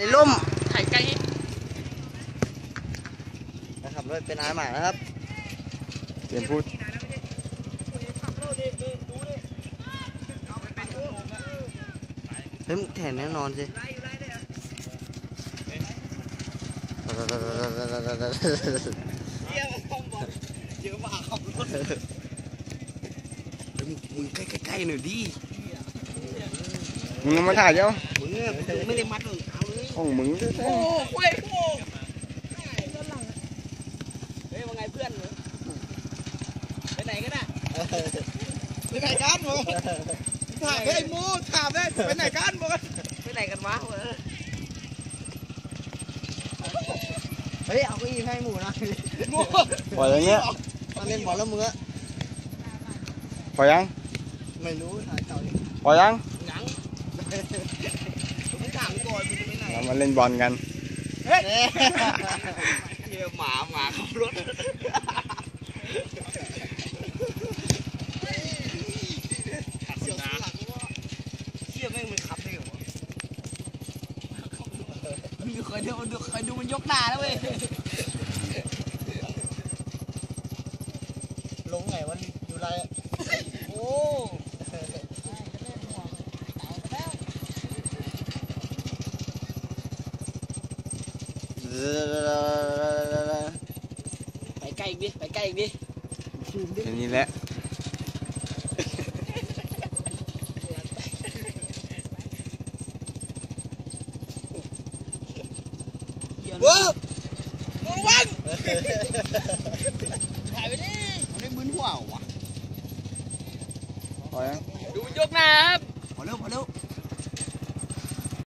ในร่มถ่ายไกลนะครับด้วยเป็นอาหมานะครับเปลี่ยนพูดเฮ้ยมึงแถนแน่นอนสิเฮ้ยมึงมึงใกล้ๆๆหน่อยดิมึงเอามาถ่ายเดี๋ยวมึงเนี่ยมึงไม่ได้มัดรองเท้าเลย ของมึงแท้โอ้โหโอ้เฮ้ยว่าไงเพื่อนเหรอไปไหนกันอะไปไหนกันมึงถามไอ้มูถามได้ไปไหนกันมึงไปไหนกันวะเออเฮ้ยเอาเก้าอี้ให้หมูนะมูๆปล่อยอย่างเงี้ยมาเล่นบอลแล้วมึงอะปล่อยยังไม่รู้ถ่ายเต่าดิปล่อยยังยัง ไม่ถามก่อน มึงจะไปไหนเรามาเล่นบอลกันเหี้ยหมาหมาขับรถเสียวสลักว่าเชี่ยแม่งมันขับได้เหรอวะมึงเคยดูดูเคยดูมันยกหน้าแล้วเว้ยลงไงวะอยู่ไรอะ โอ้ ไปใกล้อีกดิ ไปใกล้อีกดิแค่นี้แหละเว้ยมึงวันถ่ายไปดิมันได้มึนหัววะปล่อยยังดูมันยกหน้าครับ